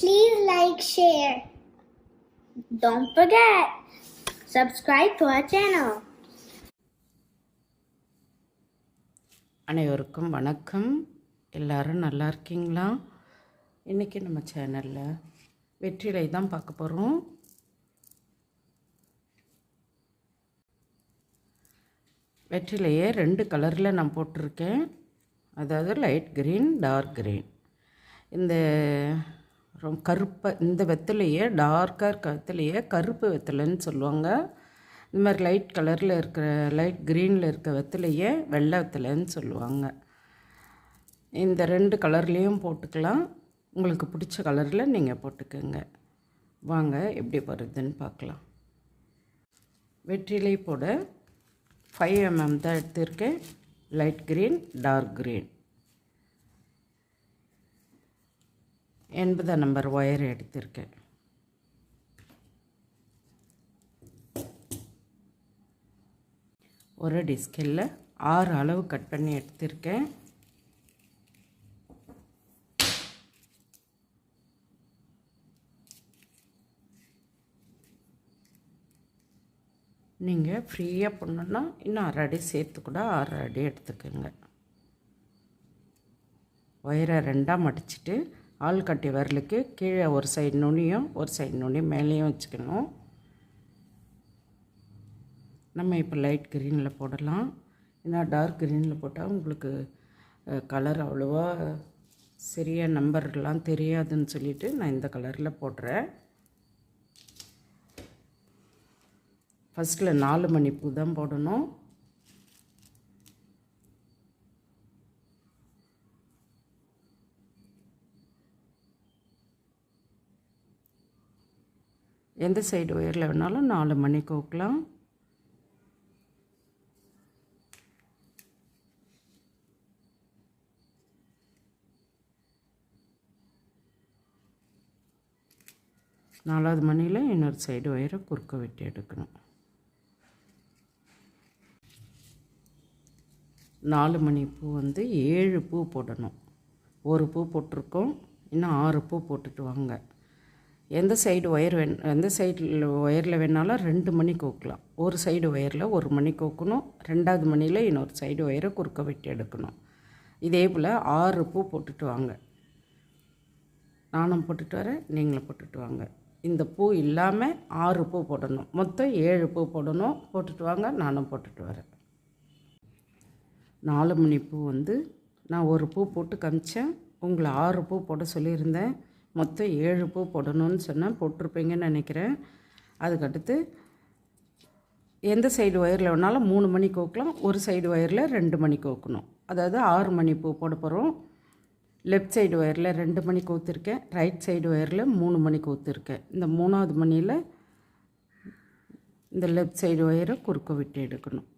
Please like, share. Don't forget, subscribe to our channel. அனைவருக்கும் வணக்கம். எல்லாரும் நல்லா இருக்கீங்களா? இன்றைக்கி நம்ம சேனலில் வெற்றிலை தான் பார்க்க போகிறோம் வெற்றிலையே ரெண்டு கலரில் நான் போட்டிருக்கேன். அதாவது லைட் க்ரீன் டார்க் க்ரீன். இந்த ரொம்ப கருப்பை இந்த வெத்தலையே டார்க்காக இருக்க வெத்தலையே கருப்பு வெத்தலைன்னு சொல்லுவாங்க. இந்த மாதிரி லைட் கலரில் இருக்கிற லைட் க்ரீனில் இருக்க வெத்தலையே வெள்ளை வெத்தலைன்னு சொல்லுவாங்க. இந்த ரெண்டு கலர்லேயும் போட்டுக்கலாம். உங்களுக்கு பிடிச்ச கலரில் நீங்கள் போட்டுக்கோங்க. வாங்க எப்படி வருதுன்னு பார்க்கலாம். வெற்றிலை போட ஃபைவ் எம்எம் தான் எடுத்திருக்கேன். லைட் க்ரீன் டார்க் க்ரீன் எண்பதாம் நம்பர் ஒயர் எடுத்திருக்கேன். ஒரு டிஸ்கில் ஆறு அளவு கட் பண்ணி எடுத்திருக்கேன். நீங்கள் ஃப்ரீயாக பண்ணணுன்னா இன்னும் அரை அடி சேர்த்து கூட அரை அடி எடுத்துக்கோங்க. ஒயரை ரெண்டாக மடிச்சிட்டு ஆள் கட்டி வரலுக்கு கீழே ஒரு சைடு நுனியும் ஒரு சைடு நுனி மேலேயும் வச்சுக்கணும். நம்ம இப்போ லைட் க்ரீனில் போடலாம். ஏன்னா டார்க் க்ரீனில் போட்டால் உங்களுக்கு கலர் அவ்வளோவா சரியாக நம்பர்லாம் தெரியாதுன்னு சொல்லிவிட்டு நான் இந்த கலரில் போடுறேன். ஃபஸ்ட்டில் நாலு மணி பூ தான் போடணும். எந்த சைடு ஒயரில் வேணாலும் நாலு மணி கோக்கலாம். நாலாவது மணியில் இன்னொரு சைடு ஒயரை குறுக்க வெட்டி எடுக்கணும். நாலு மணி பூ வந்து ஏழு பூ போடணும். ஒரு பூ போட்டிருக்கோம் இன்னும் ஆறு பூ போட்டுட்டு வாங்க. எந்த சைடு ஒயர் வேண் எந்த சைடில் ஒயரில் வேணாலும் ரெண்டு மணி கோக்கலாம். ஒரு சைடு ஒயரில் ஒரு மணி கோக்கணும். ரெண்டாவது மணியில் இன்னொரு சைடு ஒயரை குறுக்க வெட்டி எடுக்கணும். இதே போல் ஆறு பூ போட்டுட்டு வாங்க. நானும் போட்டுட்டு வரேன் நீங்களும் போட்டுட்டு வாங்க. இந்த பூ இல்லாமல் ஆறு பூ போடணும். மொத்தம் ஏழு பூ போடணும். போட்டுட்டு வாங்க நானும் போட்டுட்டு வரேன். நாலு மணி பூ வந்து நான் ஒரு பூ போட்டு காமிச்சேன். உங்களை ஆறு பூ போட சொல்லியிருந்தேன். மொத்தம் ஏழு பூ போடணும்னு சொன்னால் போட்டிருப்பீங்கன்னு நினைக்கிறேன். அதுக்கடுத்து எந்த சைடு ஒயரில் வேணாலும் மூணு மணி கோக்கலாம் ஒரு சைடு ஒயரில் ரெண்டு மணி கோக்கணும். அதாவது ஆறு மணி பூ போட போகிறோம் லெஃப்ட் சைடு ஒயரில் ரெண்டு மணி கோத்துருக்கேன். ரைட் சைடு ஒயரில் மூணு மணி கோத்துருக்கேன். இந்த மூணாவது மணியில் இந்த லெஃப்ட் சைடு ஒயரை குறுக்க விட்டு எடுக்கணும்.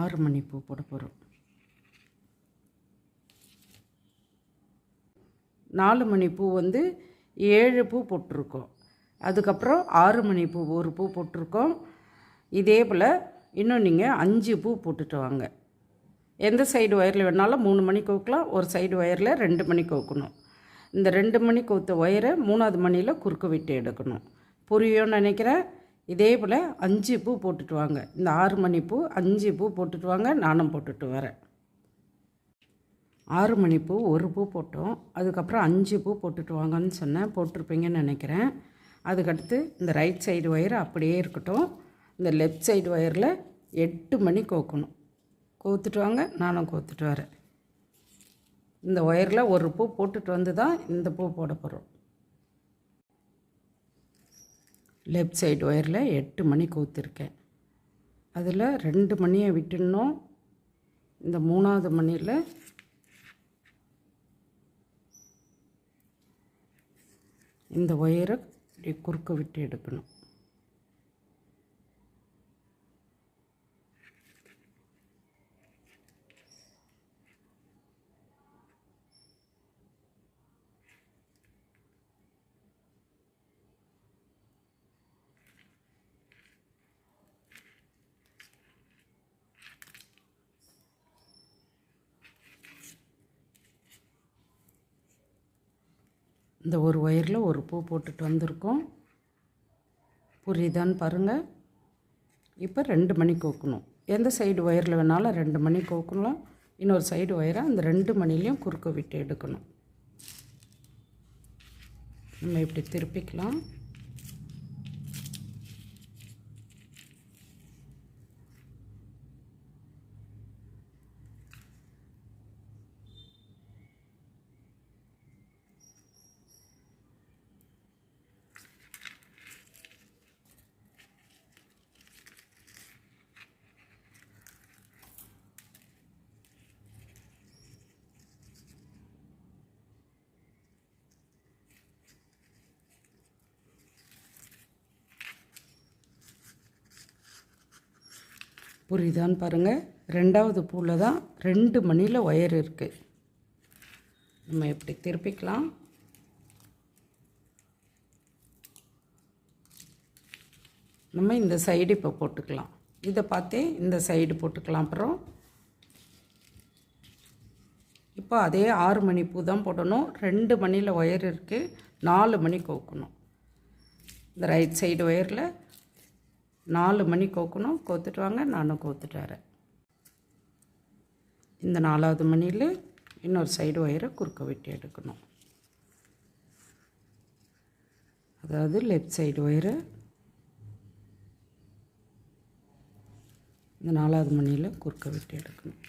ஆறு மணி பூ போட போகிறோம் நாலு மணி பூ வந்து ஏழு பூ போட்டிருக்கோம். அதுக்கப்புறம் ஆறு மணி பூ ஒரு பூ போட்டிருக்கோம். இதே போல் இன்னும் நீங்கள் அஞ்சு பூ போட்டுட்டு வாங்க. எந்த சைடு ஒயரில் வேணாலும் மூணு மணி கோக்கலாம் ஒரு சைடு ஒயரில் ரெண்டு மணி கோக்கணும். இந்த ரெண்டு மணி கோத்த ஒயரை மூணாவது மணியில் குறுக்கு விட்டு எடுக்கணும். புரியும்னு நினைக்கிறேன்? இதே போல் அஞ்சு பூ போட்டுட்டு வாங்க. இந்த ஆறு மணி பூ அஞ்சு பூ போட்டுட்டு வாங்க நானும் போட்டுட்டு வரேன். ஆறு மணி பூ ஒரு பூ போட்டோம். அதுக்கப்புறம் அஞ்சு பூ போட்டுட்டு வாங்கன்னு சொன்னேன். போட்டிருப்பீங்கன்னு நினைக்கிறேன். அதுக்கடுத்து இந்த ரைட் சைடு ஒயர் அப்படியே இருக்கட்டும். இந்த லெஃப்ட் சைடு ஒயரில் எட்டு மணி கோக்கணும். கோத்துட்டு வாங்க நானும் கோத்துட்டு வரேன். இந்த ஒயரில் ஒரு பூ போட்டுட்டு வந்து தான் இந்த பூ போட போகிறோம் லெஃப்ட் சைடு ஒயரில் எட்டு மணி கோத்துருக்கேன். அதில் ரெண்டு மணியை விட்டுடணும் இந்த மூணாவது மணியில் இந்த ஒயரை குறுக்க விட்டு எடுக்கணும். இந்த ஒரு ஒயரில் ஒரு பூ போட்டுட்டு வந்திருக்கோம். புரியுதான்னு பாருங்கள் இப்போ ரெண்டு மணி கோக்கணும். எந்த சைடு ஒயரில் வேணாலும் ரெண்டு மணி கோக்கணும். இன்னொரு சைடு ஒயரை அந்த ரெண்டு மணிலையும் குறுக்க விட்டு எடுக்கணும். நம்ம இப்படி திருப்பிக்கலாம். புரியுதான்னு பாருங்கள் ரெண்டாவது பூவில் தான் ரெண்டு மணியில் ஒயர் இருக்குது நம்ம இப்படி திருப்பிக்கலாம்? நம்ம இந்த சைடு இப்போ போட்டுக்கலாம். இதை பார்த்தே இந்த சைடு போட்டுக்கலாம் அப்புறம். இப்போ அதே ஆறு மணி பூ தான் போடணும். ரெண்டு மணியில் ஒயர் இருக்குது நாலு மணி கோக்கணும். இந்த ரைட் சைடு ஒயரில் நாலு மணி கோக்கணும் கோத்துட்டு வாங்க நானும் கோத்துட்டு வரேன் இந்த நாலாவது மணியில் இன்னொரு சைடு ஒயரை குறுக்க வெட்டி எடுக்கணும். அதாவது லெஃப்ட் சைடு ஒயரை. இந்த நாலாவது மணியில் குறுக்க வெட்டி எடுக்கணும்.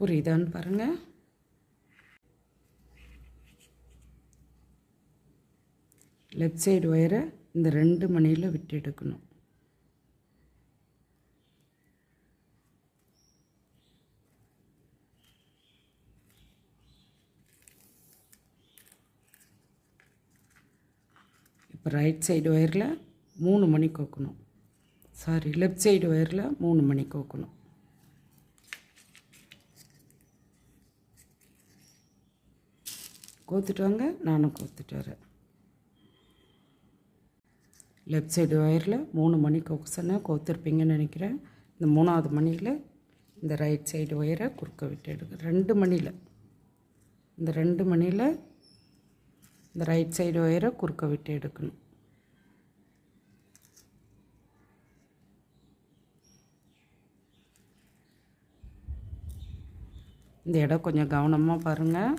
புரியுதான்னு பாருங்கள் லெஃப்ட் சைடு ஒயரை இந்த ரெண்டு மணியில் விட்டு எடுக்கணும். இப்போ ரைட் சைடு ஒயரில் மூணு மணி கோக்கணும். சாரி லெஃப்ட் சைடு ஒயரில் மூணு மணி கோக்கணும். கோத்துட்டு வாங்க நானும் கோத்துட்டு வரேன். லெஃப்ட் சைடு ஒயரில் மூணு மணி கோக்க சொன்னால் கோத்துருப்பீங்கன்னு நினைக்கிறேன். இந்த மூணாவது மணியில் இந்த ரைட் சைடு ஒயரை குறுக்க விட்டு எடுக்க ரெண்டு மணியில். இந்த ரெண்டு மணியில் இந்த ரைட் சைடு ஒயரை குறுக்க விட்டு எடுக்கணும். இந்த இடம் கொஞ்சம் கவனமாக பாருங்கள்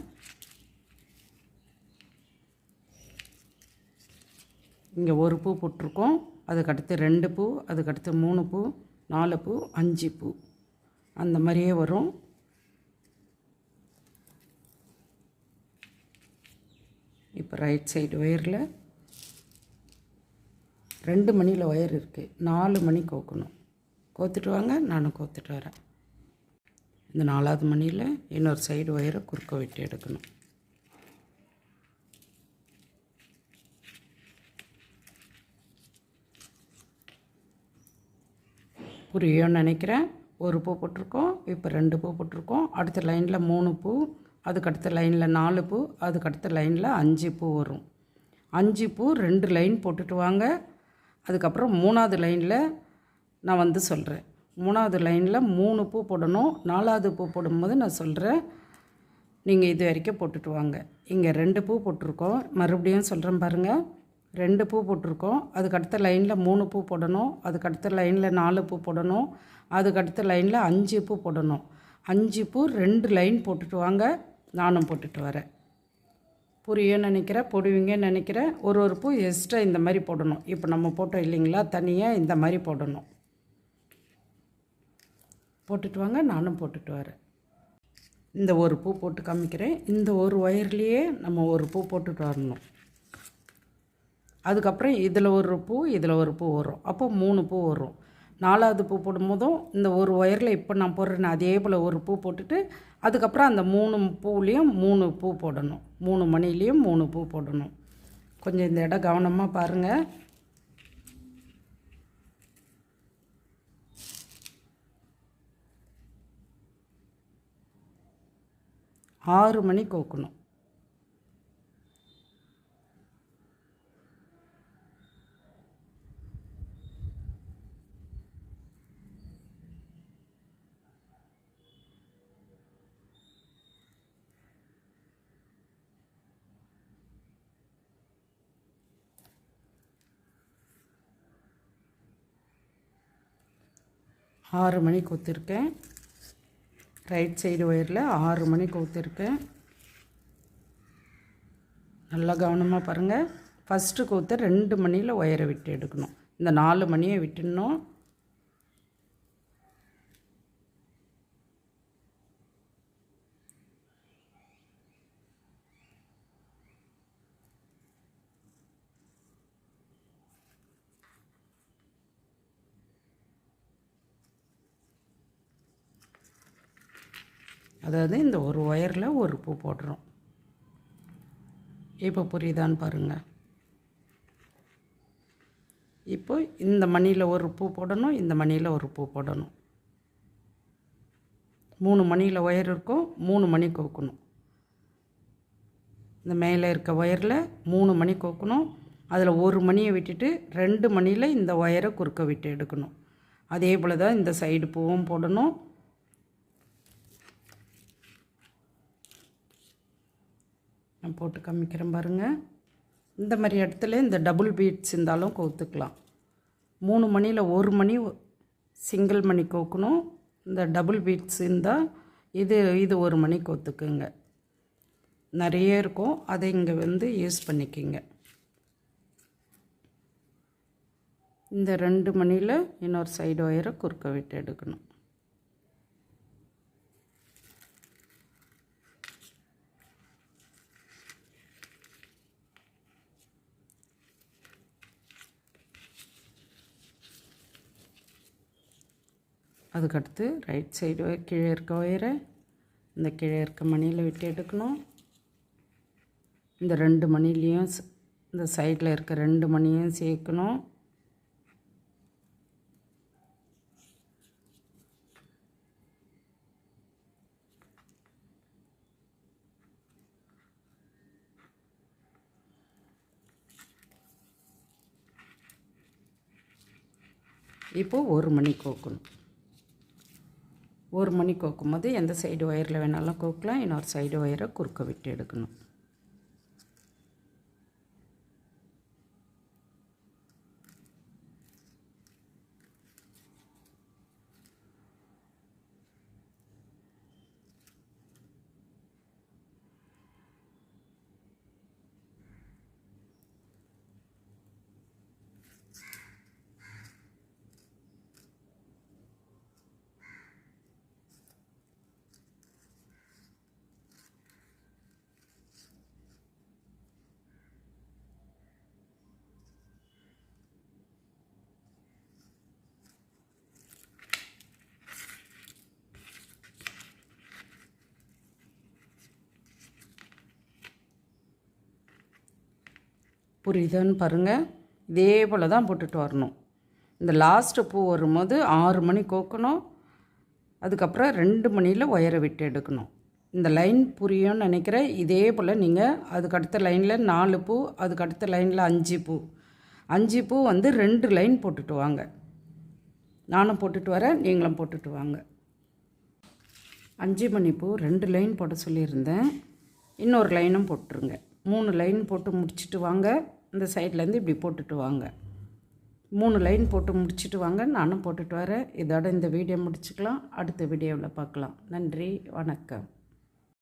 இங்கே ஒரு பூ போட்டிருக்கோம். அதுக்கடுத்து ரெண்டு பூ அதுக்கடுத்து மூணு பூ நாலு பூ அஞ்சு பூ. அந்த மாதிரியே வரும். இப்போ ரைட் சைடு ஒயரில் ரெண்டு மணியில் ஒயர் இருக்குது நாலு மணி கோக்கணும். கோத்துட்டு வாங்க நானும் கோத்துட்டு வரேன். இந்த நாலாவது மணியில் இன்னொரு சைடு ஒயரை குறுக்க விட்டு எடுக்கணும். புரியும்னு நினைக்கிறேன். ஒரு பூ போட்டிருக்கோம் இப்போ ரெண்டு பூ போட்டிருக்கோம். அடுத்த லைனில் மூணு பூ அதுக்கடுத்த லைனில் நாலு பூ அதுக்கடுத்த லைனில் அஞ்சு பூ வரும். அஞ்சு பூ ரெண்டு லைன் போட்டுட்டு வாங்க. அதுக்கப்புறம் மூணாவது லைனில் நான் வந்து சொல்கிறேன் மூணாவது லைனில் மூணு பூ போடணும். நாலாவது பூ போடும்போது நான் சொல்கிறேன் நீங்கள் இது வரைக்கும் போட்டுட்டு வாங்க. இங்கே ரெண்டு பூ போட்டிருக்கோம். மறுபடியும் சொல்கிறேன் பாருங்கள் ரெண்டு பூ போட்டிருக்கோம். அதுக்கு அடுத்த லைனில் மூணு பூ போடணும். அதுக்கு அடுத்த லைனில் நாலு பூ போடணும். அதுக்கு அடுத்த லைனில் அஞ்சு பூ போடணும். அஞ்சு பூ ரெண்டு லைன் போட்டுட்டு வாங்க. நானும் போட்டுட்டு வரேன். புரியும் நினைக்கிறேன் போடுவீங்கன்னு நினைக்கிறேன் ஒரு ஒரு பூ எக்ஸ்ட்ரா இந்த மாதிரி போடணும். இப்போ நம்ம போட்டோம் இல்லைங்களா? தனியாக இந்த மாதிரி போடணும். போட்டுட்டு வாங்க. நானும் போட்டுட்டு வரேன். இந்த ஒரு பூ போட்டு காமிக்கிறேன். இந்த ஒரு ஒயர்லேயே நம்ம ஒரு பூ போட்டுட்டு வரணும். அதுக்கப்புறம் இதில் ஒரு பூ இதில் ஒரு பூ வரும். அப்போ மூணு பூ வரும். நாலாவது பூ போடும்போதும் இந்த ஒரு ஒயரில் இப்போ நான் போடுறேன்னு அதே போல் ஒரு பூ போட்டுட்டு அதுக்கப்புறம் அந்த மூணு பூலேயும் மூணு பூ போடணும். மூணு மணிலேயும் மூணு பூ போடணும். கொஞ்சம் இந்த இடம் கவனமாக பாருங்கள் ஆறு மணி கோக்கணும். ஆறு மணி ஊற்றிருக்கேன் ரைட் சைடு ஒயரில் ஆறு மணி ஊற்றிருக்கேன் நல்லா கவனமாக பாருங்கள் ஃபஸ்ட்டு கூத்த ரெண்டு மணியில் ஒயரை விட்டு எடுக்கணும். இந்த நாலு மணியை விட்டுடணும். அதாவது இந்த ஒரு ஒயரில் ஒரு பூ போடுறோம் இப்போ புரியுதான்னு பாருங்கள் இப்போ இந்த மணியில் ஒரு பூ போடணும் இந்த மணியில் ஒரு பூ போடணும். மூணு மணியில் ஒயர் இருக்கும் மூணு மணி கோக்கணும். இந்த மேலே இருக்க ஒயரில் மூணு மணி கோக்கணும். அதில் ஒரு மணியை விட்டுட்டு ரெண்டு மணியில் இந்த ஒயரை குறுக்க விட்டு எடுக்கணும். அதே போல் தான் இந்த சைடு பூவும் போடணும். நான் போட்டு காமிக்கிறேன் பாருங்கள் இந்த மாதிரி இடத்துல இந்த டபுள் பீட்ஸ் இருந்தாலும் கோத்துக்கலாம். மூணு மணியில் ஒரு மணி சிங்கிள் மணி கோக்கணும். இந்த டபுள் பீட்ஸ் இருந்தால் இது இது ஒரு மணி கோத்துக்குங்க. நிறைய இருக்கும். அதை இங்கே வந்து யூஸ் பண்ணிக்கிங்க. இந்த ரெண்டு மணியில் இன்னொரு சைடு ஒயரை குறுக்க விட்டு எடுக்கணும். அதுக்கடுத்து ரைட் சைடு கீழே இருக்க ஒயரை இந்த கீழே இருக்க மணியில் விட்டு எடுக்கணும். இந்த ரெண்டு மணிலையும் இந்த சைடில் இருக்க ரெண்டு மணியும் சேர்க்கணும். இப்போது ஒரு மணி கோக்கணும். ஒரு மணி கோக்கும் போது எந்த சைடு ஒயரில் வேணாலும் கோக்கலாம் இன்னொரு சைடு ஒயரை குறுக்க விட்டு எடுக்கணும். புரியுதான்னு பாருங்கள் இதே போல் தான் போட்டுட்டு வரணும். இந்த லாஸ்ட்டு பூ வரும்போது ஆறு மணி கோக்கணும். அதுக்கப்புறம் ரெண்டு மணியில் ஒயரை விட்டு எடுக்கணும். இந்த லைன் புரியும்னு நினைக்கிறேன். இதே போல் நீங்கள் அதுக்கு அடுத்த லைனில் நாலு பூ அதுக்கு அடுத்த லைனில் அஞ்சு பூ. அஞ்சு பூ வந்து ரெண்டு லைன் போட்டுட்டு வாங்க. நானும் போட்டுட்டு வரேன் நீங்களும் போட்டுட்டு வாங்க. அஞ்சு மணி பூ ரெண்டு லைன் போட சொல்லியிருந்தேன். இன்னொரு லைனும் போட்டுருங்க. மூணு லைன் போட்டு முடிச்சுட்டு வாங்க. இந்த சைட்லேருந்து இப்படி போட்டுட்டு வாங்க. மூணு லைன் போட்டு முடிச்சுட்டு வாங்க. நானும் போட்டுட்டு வரேன். இதோட இந்த வீடியோ முடிச்சுக்கலாம். அடுத்த வீடியோவில் பார்க்கலாம். நன்றி. வணக்கம்.